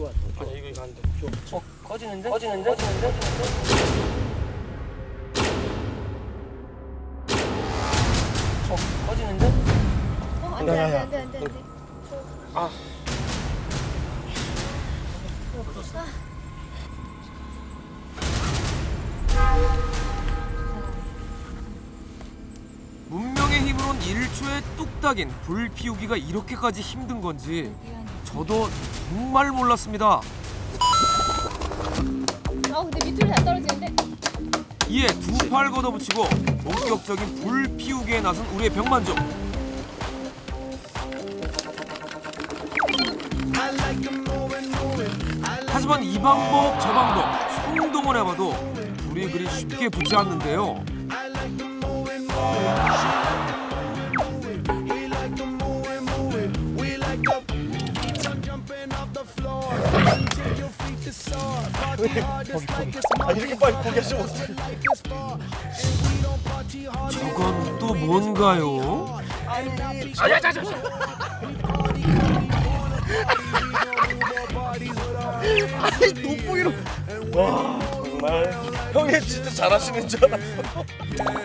좋아. 아니 이거 이거 안 돼. 좀. 어? 꺼지는데? 꺼지는데? 꺼지는데? 어 꺼지는데? 어, 안 돼, 안 돼, 안 돼, 안 돼, 안 돼. 아. 문명의 힘으론 1초에 뚝딱인 불 피우기가 이렇게까지 힘든 건지 저도 정말 몰랐습니다. 아, 근데 밑으로 잘 떨어지는데? 이에 두 팔 걷어붙이고 본격적인 불 피우기에 나선 우리의 병만족. 하지만 이 방법 저 방법 총동원해봐도 불이 그리 쉽게 붙지 않는데요. 아 이렇게 빨리 포기하시면 어떡해. 저건 또 뭔가요? 아야 자자. 아니 돋보기로. 와 정말 형이 진짜 잘하시는 줄 알았어.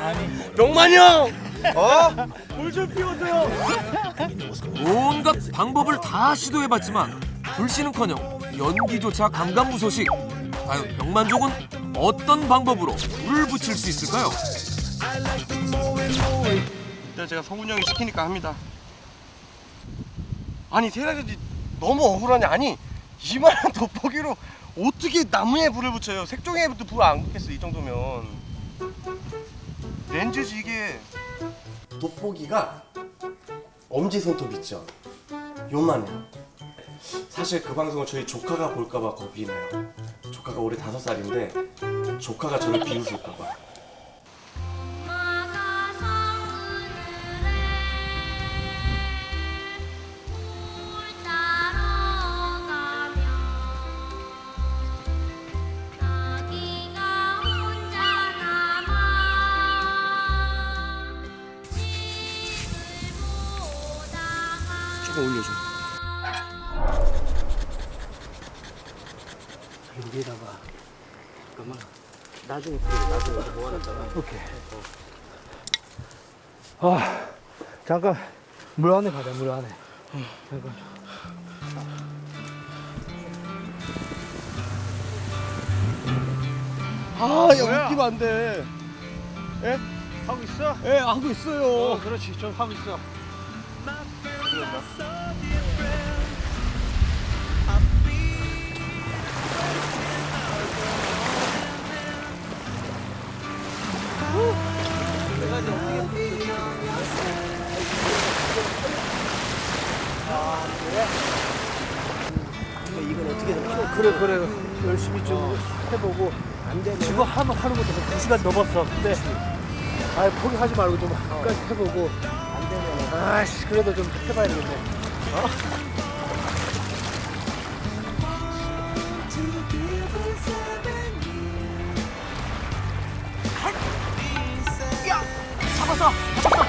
아니. 병만이 형. 어? 물좀 피워줘요. 온갖 방법을 다 시도해봤지만 불씨는커녕 연기조차 감감무소식. 과연 병만족은 어떤 방법으로 불을 붙일 수 있을까요? 일단 제가 성훈 형이 시키니까 합니다. 아니 세라지 너무 억울하냐? 아니 이만한 돋보기로 어떻게 나무에 불을 붙여요? 색종이에도 불안 붙겠어 이 정도면. 렌즈지 이게. 돋보기가 엄지 손톱 있죠? 요만해요. 사실 그 방송을 저희 조카가 볼까봐 겁이 나요. 조카가 올해 다섯 살인데 조카가 저를 비웃을까봐. 조금 올려줘. 여기다가 잠깐만. 나중에 뿌려. 나중에 이거 모아놨다가. 오케이. 아, 잠깐 물 안에 가자. 물 안에. 잠깐. 아, 야 웃기면 안 돼. 예? 하고 있어? 예, 하고 있어요. 어, 그렇지. 좀 하고 있어. 이건 어떻게 된 그래, 그래. 열심히 좀 해보고. 안 되면. 지금 하면 하는 것도 2시간 넘었어. 근데. 아 포기하지 말고 좀 끝까지 해보고. 안 되면. 아씨, 그래도 좀 해봐야 되겠네. 잡았어! 잡았어!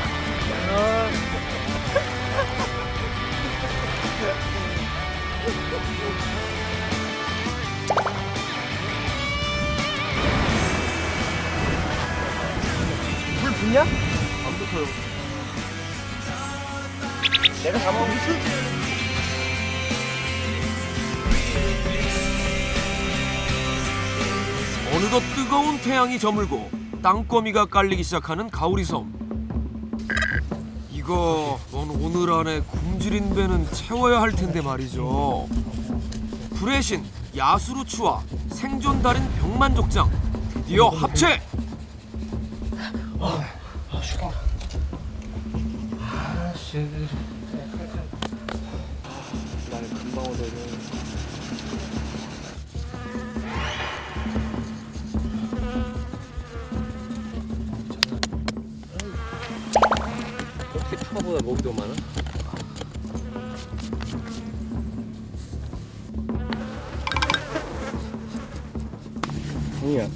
불 붙냐? 안 붙어요. 내가 잡아보겠어? 어느덧 뜨거운 태양이 저물고 땅거미가 깔리기 시작하는 가오리섬. 이거 뭔 오늘 안에 굶주린 배는 채워야 할 텐데 말이죠. 불의 신 야수루추와 생존 달인 병만족장 드디어 합체. 나는 금방 오더니. 아까보다 목이 더 많아? 아니야.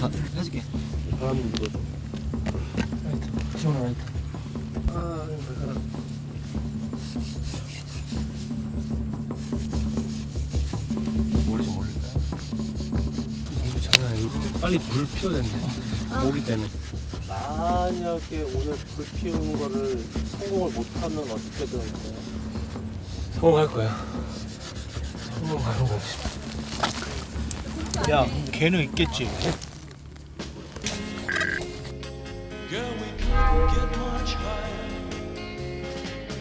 가, 해줄게. 바람 불어줘. 라이트. 지원 라이트. 아, 바람. 머리 좀 올릴까요? 아, 장난 아니고 빨리 불 피워야 되는데. 모기 때문에. 만약에 오늘 불 피우는 거를 성공을 못하면 어떻게 되는 거야? 성공할 거야. 성공하는 거지. 야, 걔는 있겠지. Girl, we can't get much higher.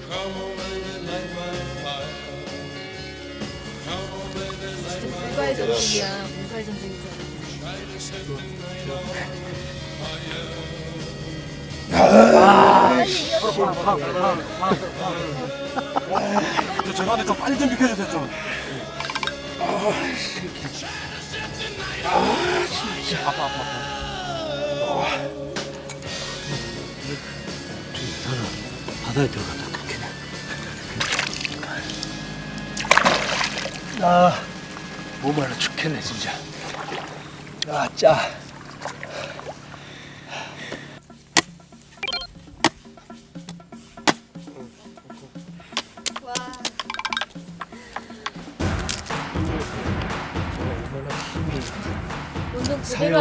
Come on, baby, light my fire. Come on, baby, light my 물과의 전쟁이야. 물과의 전쟁이잖아. 저 죄송한데 좀 빨리 좀 비켜주세요 좀. 바다에 들어갔다 그렇게. 아, 목말라 죽겠네 진짜. 아, 짜.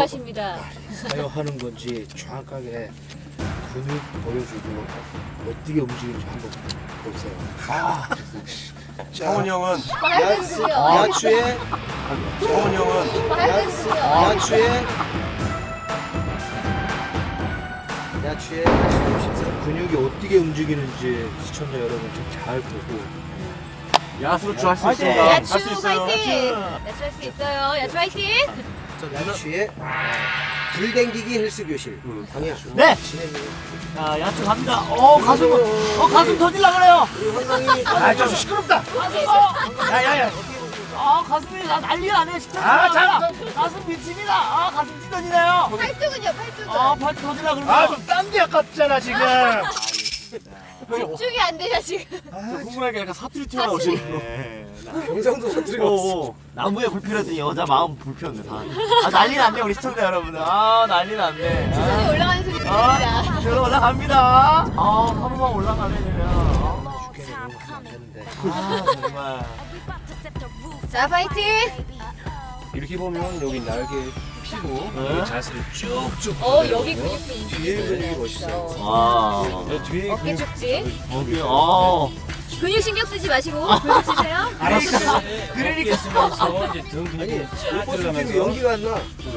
하십니다. 사용하는 건지 정확하게 근육 보여주고 어떻게 움직이는지 한번 보세요. 아, 성훈이 형은. 야추에 성훈이 형은. 야추에 야추에 근육이 어떻게 움직이는지 시청자 여러분 좀 잘 보고 야수로 할수 화이팅! 있습니다. 할 야추 수 있어요. 파이팅. 야추 할 수 있어요. 야추 파이팅. 야추에 불댕기기 헬스 교실 강의야 네. 진행해 자, 야채 갑니다. 어, 가슴, 어, 가슴 터질라 그래요. 아저 시끄럽다 야야 야. 아, 가슴이 나 난리가 나네. 진짜. 아, 자, 가슴 미칩니다. 아, 가슴 찢어지네요. 팔뚝은요, 팔뚝은. 아, 팔 터질라 그러면. 아 좀딴데 아깝잖아 지금 집중이 안 되냐 지금. 흥분하게 약간 사투리 튀어나오시네. 경상도 사투리가 어, 나무에 불피웠더니 여자 마음 불피웠네, 다. 아, 난리 났네, 우리 시청자 여러분들. 아, 난리 났네. 손이 올라가는 소리 아, 들립니다. 저로 올라갑니다. 아, 한 번만 올라가네, 그냥. 아, 정말. 자, 파이팅. 이렇게 보면 여기 날개 피고 여기 자세를 쭉쭉 어, 여기 근육이 뒤에 근육이 멋있어요 와. 여 뒤에 어깨 축지. 어디, 어. 근육 신경 쓰지 마시고 근육 쓰세요. 그러니까. 그러니까 쓰면서 이제 등 근육이 쫙 들어가면서 연기가 안 나.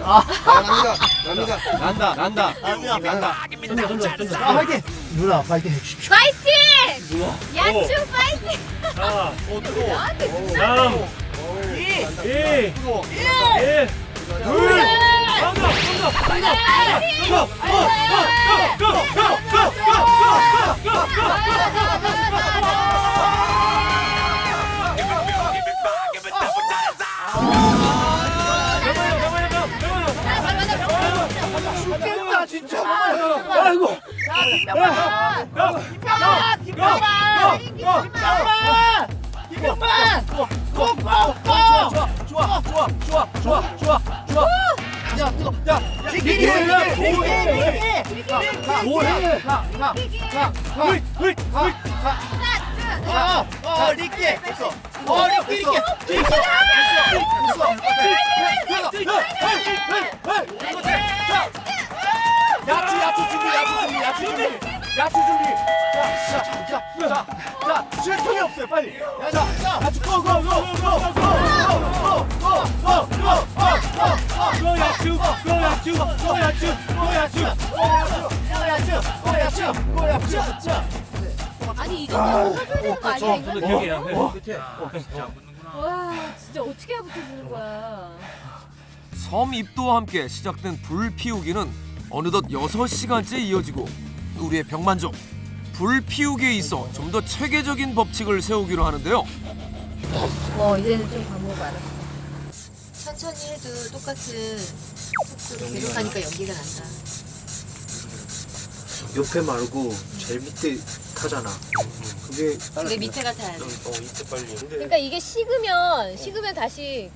아. 아, 납니다. 납니다. 난다, 난다. 아니야. 난다. 던져 던져 던져 아 화이팅 누나 파이팅 해주십시오 파이팅. 야추 파이팅. 자. 나한테 무슨 3 2 1 1둘 간다 간다 죽겠다 야, 야채, 야채 준비, 야채 준비, 야채 준비. 야채 준비. 자, 자, 자, 자, 자, 쉴 틈이 없어요, 빨리. 자, 자, 같이 고, 고, 고, 고, 고, 고, 고, 고, 고, 고, 고, 고, 고, 야채, 고, 야채, 고, 야채, 고, 야채, 고, 야채, 고, 야채, 고, 야채, 자. 아니 이 정도면 해줘야 되는 거 아니야 이거? 기억이야 와 진짜 어떻게 붙어주는 거야? 섬 입도와 함께 시작된 불 피우기는 어느덧 6시간째 이어지고 우리의 병만족 불 피우기에 있어 좀 더 체계적인 법칙을 세우기로 하는데요. 어 이제는 좀 방법 알았어. 천천히 해도 똑같은 속도로 계속 하니까 연기가 난다. 옆에 말고 제일 밑에 타잖아 그게 근데 밑에가 타야 돼. 어 이때 빨리 그러니까 이게 식으면 식으면 다시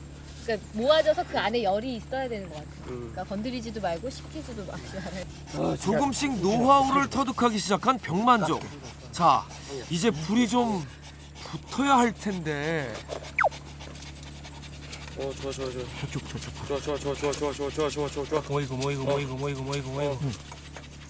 그러니까 모아져서 그 안에 열이 있어야 되는 것 같아. 그러니까 건드리지도 말고 식히지도 말고. 조금씩 노하우를 터득하기 시작한 병만족. 자, 이제 불이 좀 붙어야 할 텐데. 어 좋아 좋아 좋아. 저쪽 저쪽. 좋아 좋아 좋아 좋아 좋아 좋아 좋아 좋아 좋아 좋아. 모이고 모이고 모이고 모이고 모이고 모이고.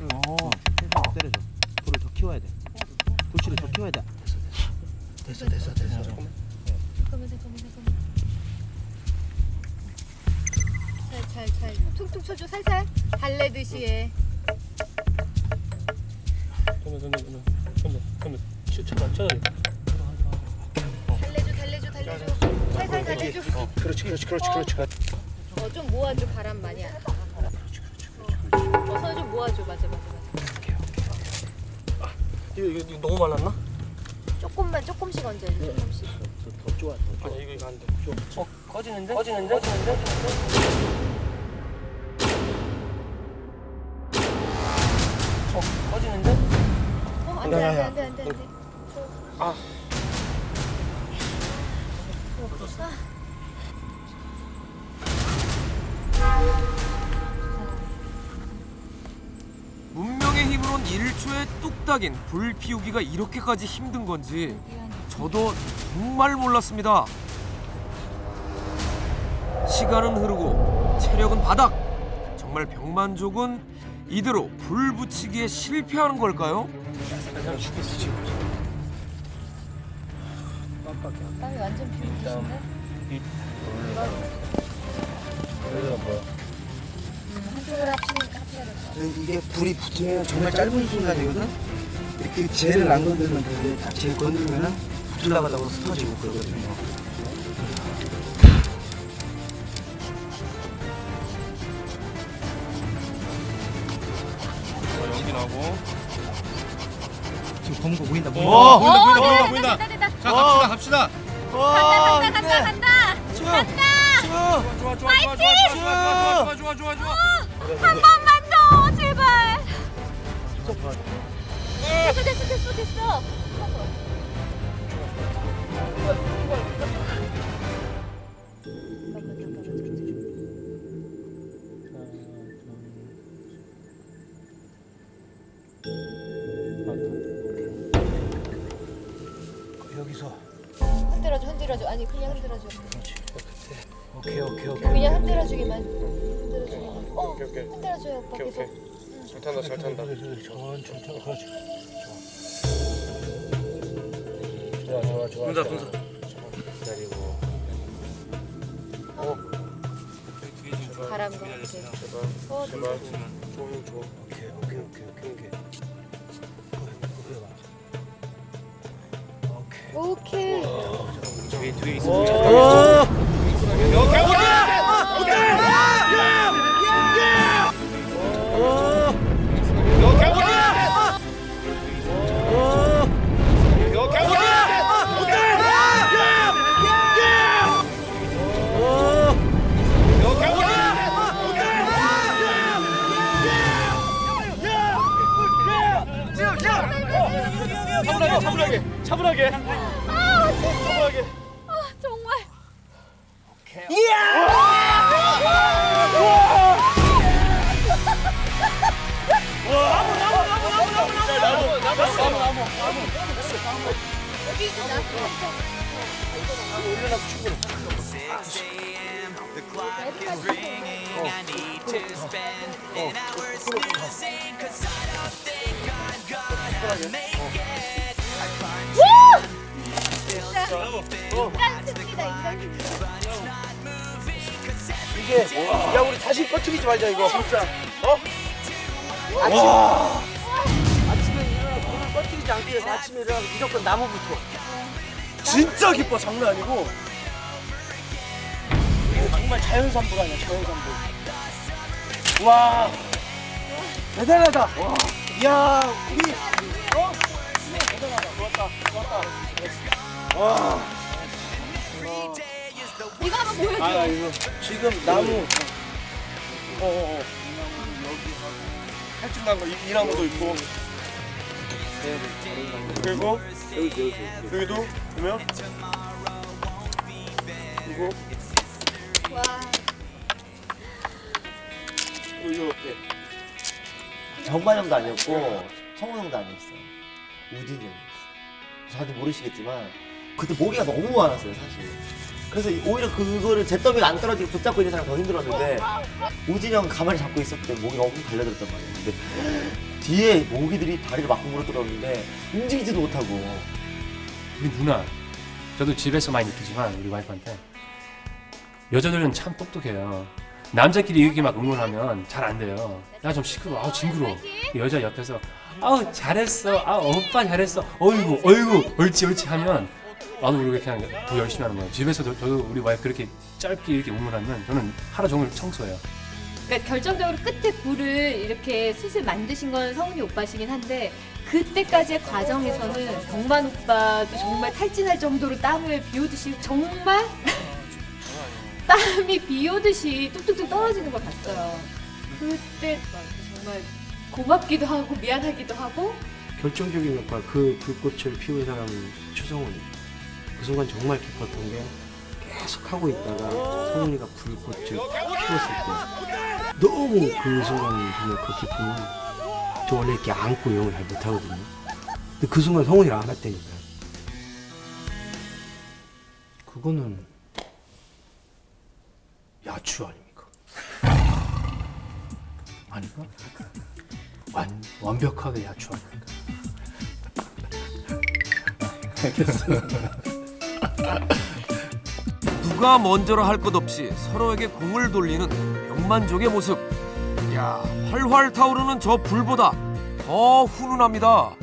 어, 펴줘 때려줘 불을 더 키워야 돼 불치를 더 키워야 돼 됐어 됐어 됐어 됐어 잠깐만 잠깐만 잠깐만. 살살살 퉁퉁 쳐줘 살살. 달래듯이 해. 잠깐만 잠깐만 잠깐만 잠깐만. 쳐봐 쳐봐. 달래줘 달래줘 달래줘. 살살 달래줘. 그렇지 그렇지 그렇지 그렇지. 어좀 모아줘 바람 많이 안. 어 손을 좀 모아줘 맞아 맞아 맞아. 이거 이거 이거 너무 말랐나? 조금만 조금씩 얹어야 돼 조금씩. 더 좋아 더 좋아 아니 이거 이거 안 돼. 어 꺼지는데? 꺼지는데? 꺼지는데? 어 꺼지는데? 어 안 돼 안 돼 안 돼 안 돼 안 돼. 아. 문 명의 힘으론 1초의 뚝딱인 불 피우기가 이렇게까지 힘든 건지 저도 정말 몰랐습니다. 시간은 흐르고 체력은 바닥. 정말 병만족은 이대로 불 붙이기에 실패하는 걸까요? 땀이 완전 비우듯인데? 한쪽을 합치니까. 이게 불이 붙으면 정말 짧은 순간이거든 이렇게 젤을 안 건들면 되는데 딱젤 건들면은 붙으려고 하다가 스터지고 그러거든요 연기 나고. 지금 검은 거 보인다 어 보인다 보인다 보인다 보인다. 됐다 됐다 됐다. 자 갑시다 갑시다. 간다 간다 간다 간다. 간다. 좋아 좋아 좋아 좋아 좋아 좋아 좋아 좋아 좋아 좋아. 한 번만 더 제발. 됐어 됐어 됐어 됐어. 여기서 흔들어줘 흔들어줘 아니 그냥 흔들어줘. 오케이 오케이 오케이 그냥 흔들어주기만. 흔들어주기만. 어 흔들어줘요 오빠 계속. 잘 탄다 잘 탄다. 천천히 천천히 그렇지. 좋아 좋아 좋아. 분사 좋아. 분사. 기다리고. 바람과 함께. 제발 어, 제발. 좋은 좋아. 오케이 오케이 오케이 오케이 오케이 오케이 오케이. 뒤에 뒤에 있어. 차분하게. 아, 차분하게. 아, 정말. 이야! 나무, 나무, 나무, 나무. 여기 있나? 어. 인간 인간. 이게 야 우리 다시 뻗치기지 말자 이거 진짜. 어? 아침 아침에 일어나 물을 뻗치지 않기 위해서 아침에 일어나 무조건 나무부터. 진짜 기뻐 장난 아니고. 이거 정말 자연산불 아니야 자연산불. 와. 대단하다. 와 이야 우리 어? 대단하다. 좋았다 좋았다. 와 이거 한번 보여줘. 아 이거 지금 나무 어어어 탈진 난거 이, 이 나무도 있고 그리고 여기도 보면 그리고 와. 이렇게 정관형도 아니었고 성우형도 아니었어요. 우진형이었어요. 저한테 모르시겠지만 그때 모기가 너무 많았어요 사실. 그래서 이- 오히려 그거를 잿더미가 안 떨어지고 붙잡고 있는 사람 더 힘들었는데 우진형 가만히 잡고 있었기 때문에 모기가 엄청 달려들었단 말이에요. 근데 뒤에 모기들이 다리를 막 물어들었는데 움직이지도 못하고. 우리 누나 저도 집에서 많이 느끼지만 우리 와이프한테 여자들은 참 똑똑해요. 남자끼리 이렇게 막 응원하면 잘 안 돼요. 나 좀 시끄러워. 아우 징그러워. 여자 옆에서 아우 잘했어. 아 오빠 잘했어. 어이구 어이구 옳지 옳지 하면 나도 모르게 그냥 더 열심히 하는 거예요. 집에서도 저도 우리 와이프 그렇게 짧게 이렇게 응원하면 저는 하루 종일 청소해요. 그러니까 결정적으로 끝에 불을 이렇게 슬슬 만드신 건 성훈이 오빠시긴 한데 그때까지의 과정에서는 경만 오빠도 정말 탈진할 정도로 땀을 비오듯이 정말 땀이 비오듯이 뚝뚝뚝 떨어지는 걸 봤어요. 그때 정말 고맙기도 하고 미안하기도 하고 결정적인 역할 그 불꽃을 피운 사람은 추성훈이 그 순간 정말 기뻤던 게 계속 하고 있다가 성훈이가 불꽃을 딱 피웠을 때 너무 그 순간 정말 그 기쁨은 저 원래 이렇게 안고 영을 잘 못하거든요 근데 그 순간 성훈이를 안았다니까 그거는 야추 아닙니까? 아닌가? 완, 완벽하게 야추 아닙니까? 누가 먼저라 할것 없이 서로에게 공을 돌리는 명만족의 모습. 야, 활활 타오르는 저 불보다 더 훈훈합니다.